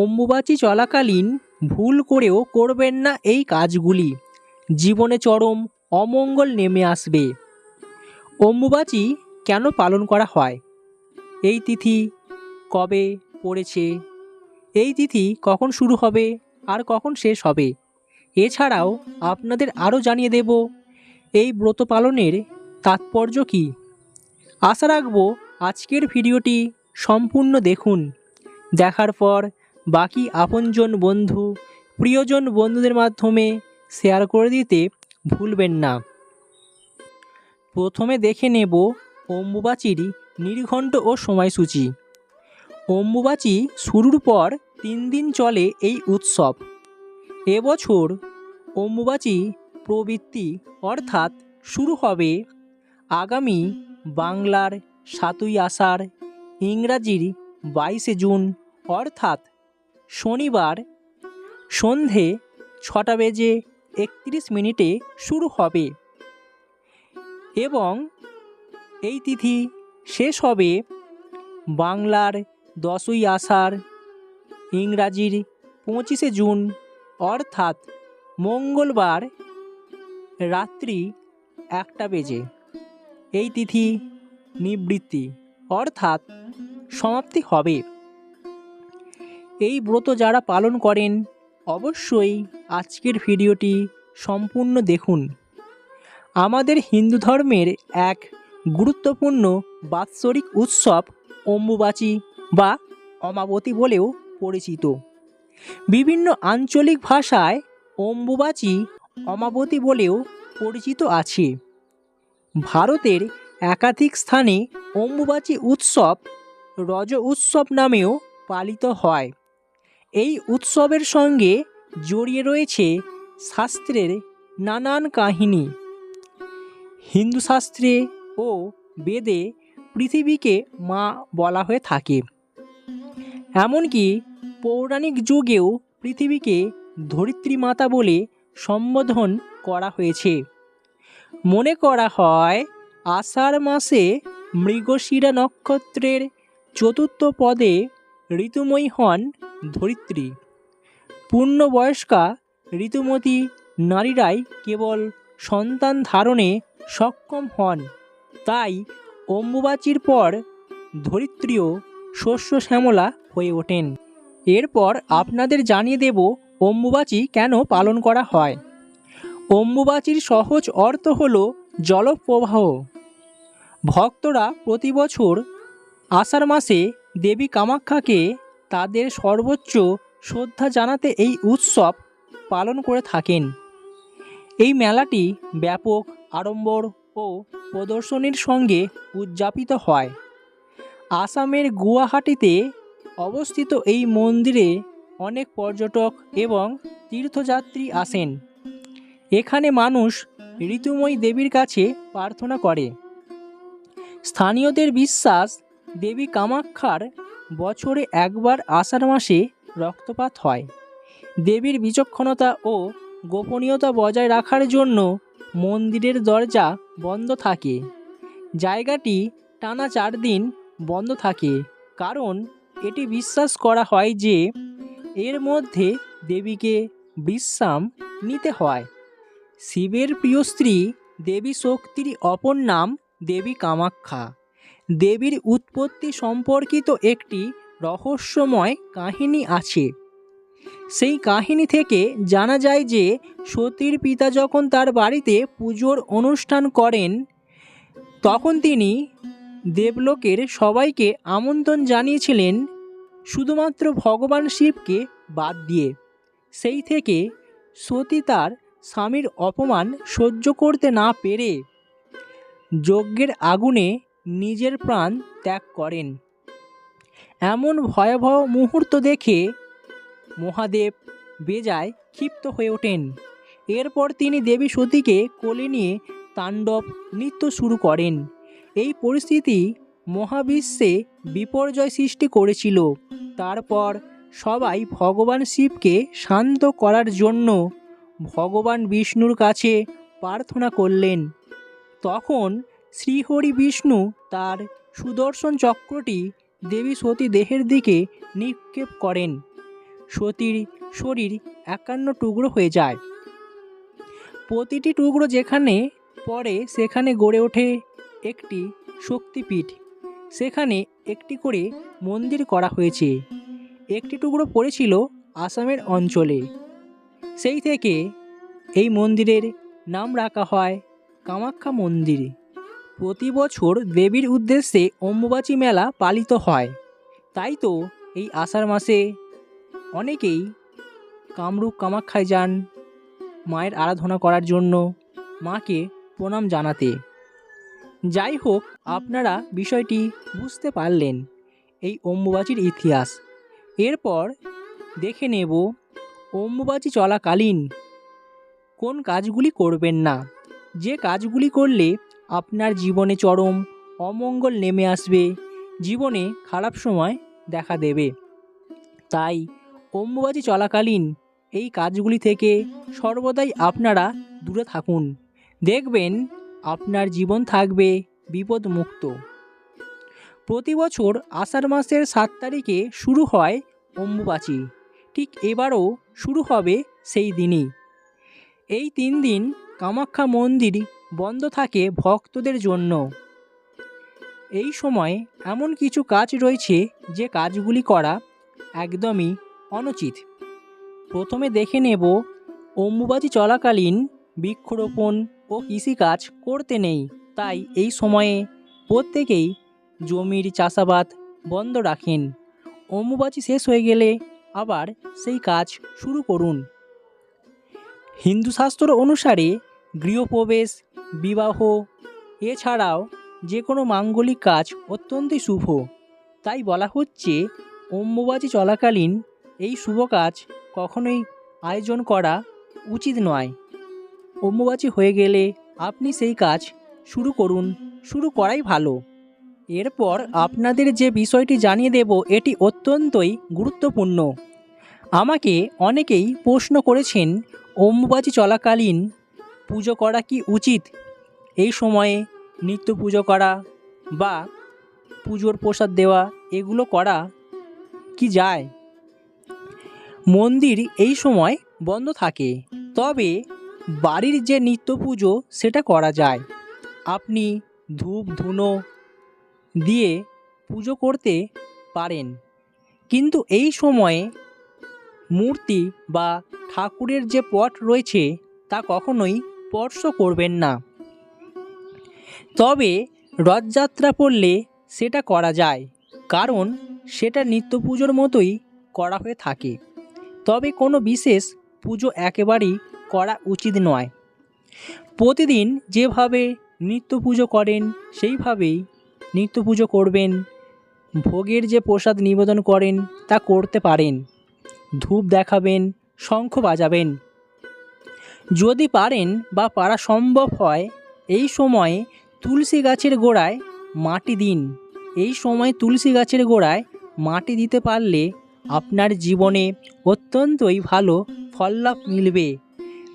অম্বুবাচী চলাকালীন ভুল করেও করবেন না এই কাজগুলি। জীবনে চরম অমঙ্গল নেমে আসবে। অম্বুবাচী কেন পালন করা হয়? এই তিথি কবে পড়েছে? এই তিথি কখন শুরু হবে আর কখন শেষ হবে? এছাড়াও আপনাদের আরও জানিয়ে দেব, এই ব্রত পালনের তাৎপর্য কী? আশা রাখব আজকের ভিডিওটি সম্পূর্ণ দেখুন। দেখার পর বাকি আপনজন বন্ধু, প্রিয়জন বন্ধুদের মাধ্যমে শেয়ার করে দিতে ভুলবেন না। প্রথমে দেখে নেব অম্বুবাচীর নির্ঘণ্ট ও সময়সূচি। অম্বুবাচী শুরুর পর তিন দিন চলে এই উৎসব। এবছর অম্বুবাচী প্রবৃত্তি অর্থাৎ শুরু হবে আগামী বাংলার সাতই আষাঢ়, ইংরাজির বাইশে জুন, অর্থাৎ শনিবার সন্ধে ছটা বেজে একত্রিশ মিনিটে শুরু হবে। এবং এই তিথি শেষ হবে বাংলার দশই আষাঢ়, ইংরাজির পঁচিশে জুন, অর্থাৎ মঙ্গলবার রাত্রি একটা বেজে। এই তিথি নিবৃত্তি, অর্থাৎ সমাপ্তি হবে। এই ব্রত যারা পালন করেন, অবশ্যই আজকের ভিডিওটি সম্পূর্ণ দেখুন। আমাদের হিন্দু ধর্মের এক গুরুত্বপূর্ণ বাৎসরিক উৎসব অম্বুবাচী বা অমাবতী বলেও পরিচিত। বিভিন্ন আঞ্চলিক ভাষায় অম্বুবাচী, অমাবতী বলেও পরিচিত আছে। ভারতের একাধিক স্থানে অম্বুবাচী উৎসব রজ উৎসব নামেও পালিত হয়। এই উৎসবের সঙ্গে জড়িয়ে রয়েছে শাস্ত্রের নানান কাহিনী। হিন্দু শাস্ত্রে ও বেদে পৃথিবীকে মা বলা হয়ে থাকে। এমনকি পৌরাণিক যুগেও পৃথিবীকে ধরিত্রী মাতা বলে সম্বোধন করা হয়েছে। মনে করা হয়, আষাঢ় মাসে মৃগশিরা নক্ষত্রের চতুর্থ পদে ঋতুময়ী হন ধরিত্রী। পূর্ণবয়স্কা ঋতুমতী নারীরাই কেবল সন্তান ধারণে সক্ষম হন। তাই অম্বুবাচীর পর ধরিত্রীও শস্য শ্যামলা হয়ে ওঠেন। এরপর আপনাদের জানিয়ে দেব অম্বুবাচী কেন পালন করা হয়। অম্বুবাচীর সহজ অর্থ হল জলপ্রবাহ। ভক্তরা প্রতি বছর আষাঢ় মাসে দেবী কামাখ্যাকে তাদের সর্বোচ্চ শ্রদ্ধা জানাতে এই উৎসব পালন করে থাকেন। এই মেলাটি ব্যাপক আড়ম্বর ও প্রদর্শনীর সঙ্গে উদযাপিত হয়। আসামের গুয়াহাটিতে অবস্থিত এই মন্দিরে অনেক পর্যটক এবং তীর্থযাত্রী আসেন। এখানে মানুষ ঋতুময়ী দেবীর কাছে প্রার্থনা করে। স্থানীয়দের বিশ্বাস দেবী কামাক্ষার বছরে একবার আষাঢ় মাসে রক্তপাত হয়। দেবীর বিচক্ষণতা ও গোপনীয়তা বজায় রাখার জন্য মন্দিরের দরজা বন্ধ থাকে। জায়গাটি টানা চার দিন বন্ধ থাকে, কারণ এটি বিশ্বাস করা হয় যে এর মধ্যে দেবীকে বিশ্রাম নিতে হয়। শিবের প্রিয় স্ত্রী দেবী শক্তির অপর নাম দেবী কামাখ্যা দেবীর উৎপত্তি সম্পর্কিত একটি রহস্যময় কাহিনী আছে। সেই কাহিনী থেকে জানা যায় যে, সতীর পিতা যখন তার বাড়িতে পুজোর অনুষ্ঠান করেন, তখন তিনি দেবলোকের সবাইকে আমন্ত্রণ জানিয়েছিলেন, শুধুমাত্র ভগবান শিবকে বাদ দিয়ে। সেই থেকে সতী তার স্বামীর অপমান সহ্য করতে না পেরে, যজ্ঞের আগুনে নিজের প্রাণ ত্যাগ করেন। এমন ভয়াবহ মুহূর্ত দেখে মহাদেব বেজায় ক্ষিপ্ত হয়ে ওঠেন। এরপর তিনি দেবী সতীকে কোলে নিয়ে তাণ্ডব নৃত্য শুরু করেন। এই পরিস্থিতি মহাবিশ্বে বিপর্যয় সৃষ্টি করেছিল। তারপর সবাই ভগবান শিবকে শান্ত করার জন্য ভগবান বিষ্ণুর কাছে প্রার্থনা করলেন। তখন শ্রীহরি বিষ্ণু তার সুদর্শন চক্রটি দেবী সতী দেহের দিকে নিক্ষেপ করেন। সতীর শরীর একান্ন টুকরো হয়ে যায়। প্রতিটি টুকরো যেখানে পড়ে, সেখানে গড়ে ওঠে একটি শক্তিপীঠ। সেখানে একটি করে মন্দির করা হয়েছে। একটি টুকরো পড়েছিল আসামের অঞ্চলে। সেই থেকে এই মন্দিরের নাম রাখা হয় কামাখ্যা মন্দির। প্রতি বছর দেবীর উদ্দেশ্যে অম্বুবাচী মেলা পালিত হয়। তাই তো এই আষাঢ় মাসে অনেকেই কামরূপ কামাখ্যায় যান মায়ের আরাধনা করার জন্য মাকে প্রণাম জানাতে। যাই হোক, আপনারা বিষয়টি বুঝতে পারলেন, এই অম্বুবাচীর ইতিহাস। এরপর দেখে নেব অম্বুবাচী চলাকালীন কোন কাজগুলি করবেন না। যে কাজগুলি করলে আপনার জীবনে চরম অমঙ্গল নেমে আসবে। জীবনে খারাপ সময় দেখা দেবে। তাই অম্বুবাচী চলাকালীন এই কাজগুলি থেকে সর্বদাই আপনারা দূরে থাকুন। দেখবেন আপনার জীবন থাকবে বিপদমুক্ত। প্রতি বছর আষাঢ় মাসের সাত তারিখে শুরু হয় অম্বুবাচী। ঠিক এবারও শুরু হবে সেই দিনই। এই তিন দিন কামাখ্যা মন্দির বন্ধ থাকে ভক্তদের জন্য। এই সময় এমন কিছু কাজ রয়েছে যে কাজগুলি করা একদমই অনুচিত। প্রথমে দেখে নেব, অম্বুবাচী চলাকালীন বৃক্ষরোপণ ও কৃষিকাজ করতে নেই, তাই এই সময়ে প্রত্যেকেই জমির চাষাবাদ বন্ধ রাখেন। অম্বুবাচী শেষ হয়ে গেলে আবার সেই কাজ শুরু করুন। হিন্দু শাস্ত্র অনুসারে গৃহপ্রবেশ বিবাহ। এছাড়াও যে কোনো মাঙ্গলিক কাজ অত্যন্তই শুভ। তাই বলা হচ্ছে, অম্বুবাচী চলাকালীন এই শুভ কাজ কখনোই আয়োজন করা উচিত নয়। অম্বুবাচী হয়ে গেলে আপনি সেই কাজ শুরু করুন, শুরু করাই ভালো। এরপর আপনাদের যে বিষয়টি জানিয়ে দেব, এটি অত্যন্তই গুরুত্বপূর্ণ। আমাকে অনেকেই প্রশ্ন করেছেন, অম্বুবাচী চলাকালীন পুজো করা কি উচিত? এই সময়ে নিত্য পুজো করা বা পুজোর প্রসাদ দেওয়া, এগুলো করা কি যায়? মন্দির এই সময় বন্ধ থাকে। তবে বাড়ির যে নিত্য পুজো, সেটা করা যায়। আপনি ধূপ, ধুনো দিয়ে পুজো করতে পারেন। কিন্তু এই সময়ে মূর্তি বা ঠাকুরের যে পট রয়েছে, তা কখনোই স্পর্শ করবেন না। তবে রথযাত্রা পড়লে সেটা করা যায়, কারণ সেটা নিত্য পুজোর মতোই করা হয়ে থাকে। তবে কোনো বিশেষ পুজো একেবারেই করা উচিত নয়। প্রতিদিন যেভাবে নিত্য পুজো করেন, সেইভাবেই নিত্য পুজো করবেন। ভোগের যে প্রসাদ নিবেদন করেন, তা করতে পারেন। ধূপ দেখাবেন, শঙ্খ বাজাবেন। যদি পারেন বা পারা সম্ভব হয়, এই সময়ে তুলসী গাছের গোড়ায় মাটি দিন। এই সময় তুলসী গাছের গোড়ায় মাটি দিতে পারলে আপনার জীবনে অত্যন্তই ভালো ফললাভ মিলবে।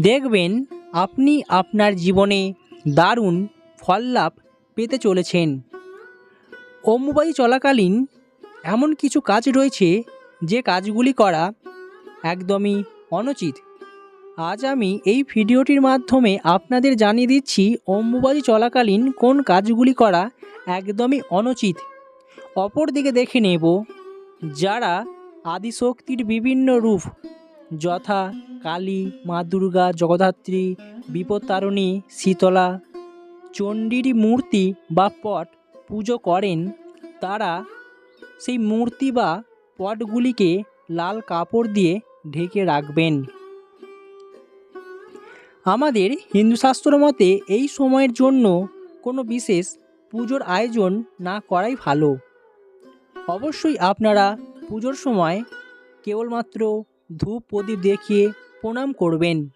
দেখবেন, আপনি আপনার জীবনে দারুণ ফললাভ পেতে চলেছেন। অম্বুবাই চলাকালীন এমন কিছু কাজ রয়েছে যে কাজগুলি করা একদমই অনুচিত। আজ আমি এই ভিডিওটির মাধ্যমে আপনাদের জানিয়ে দিচ্ছি অম্বুবাচী চলাকালীন কোন কাজগুলি করা একদমই অনুচিত। অপরদিকে দেখে নেব, যারা আদিশক্তির বিভিন্ন রূপ, যথা কালী, মা দুর্গা, জগদ্ধাত্রী বিপত্তারিণী শীতলা, চণ্ডীর মূর্তি বা পট পুজো করেন, তারা সেই মূর্তি বা পটগুলিকে লাল কাপড় দিয়ে ঢেকে রাখবেন। আমাদের হিন্দু শাস্ত্র মতে এই সময়ের জন্য কোনো বিশেষ পুজোর আয়োজন না করাই ভালো। অবশ্যই আপনারা পুজোর সময় কেবলমাত্র ধূপ প্রদীপ দেখিয়ে প্রণাম করবেন।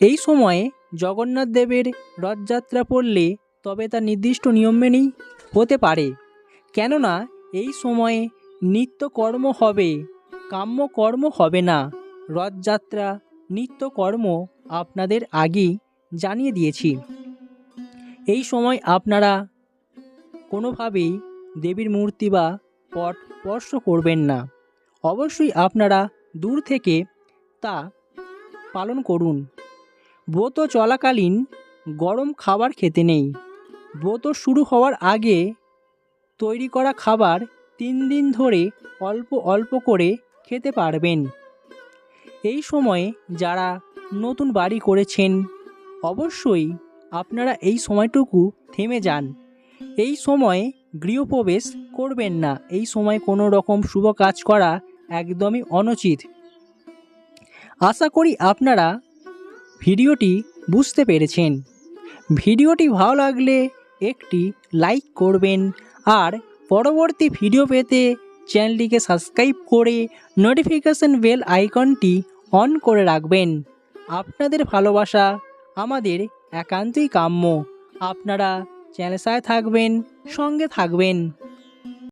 এই সময়ে জগন্নাথ দেবের রথযাত্রা পড়লে তবে তা নির্দিষ্ট নিয়ম মেনেই হতে পারে। কেননা এই সময়ে নিত্য কর্ম হবে কাম্য কর্ম হবে না। রথযাত্রা নিত্য কর্ম আপনাদের আগেই জানিয়ে দিয়েছি। এই সময় আপনারা কোনোভাবেই দেবীর মূর্তি বা পট স্পর্শ করবেন না। অবশ্যই আপনারা দূর থেকে তা পালন করুন। ব্রত চলাকালীন গরম খাবার খেতে নেই। ব্রত শুরু হওয়ার আগে তৈরি করা খাবার তিন দিন ধরে অল্প অল্প করে খেতে পারবেন। এই সময়ে যারা নতুন বাড়ি করেছেন, অবশ্যই আপনারা এই সময়টুকু থেমে যান। এই সময়ে গৃহপ্রবেশ করবেন না। এই সময় কোনো রকম শুভ কাজ করা একদমই অনুচিত। আশা করি আপনারা ভিডিওটি বুঝতে পেরেছেন। ভিডিওটি ভালো লাগলে একটি লাইক করবেন আর পরবর্তী ভিডিও পেতে চ্যানেলটিকে সাবস্ক্রাইব করে নোটিফিকেশন বেল আইকনটি অন করে রাখবেন। আপনাদের ভালোবাসা আমাদের একান্তই কাম্য। আপনারা চ্যানেলসায় থাকবেন সঙ্গে থাকবেন।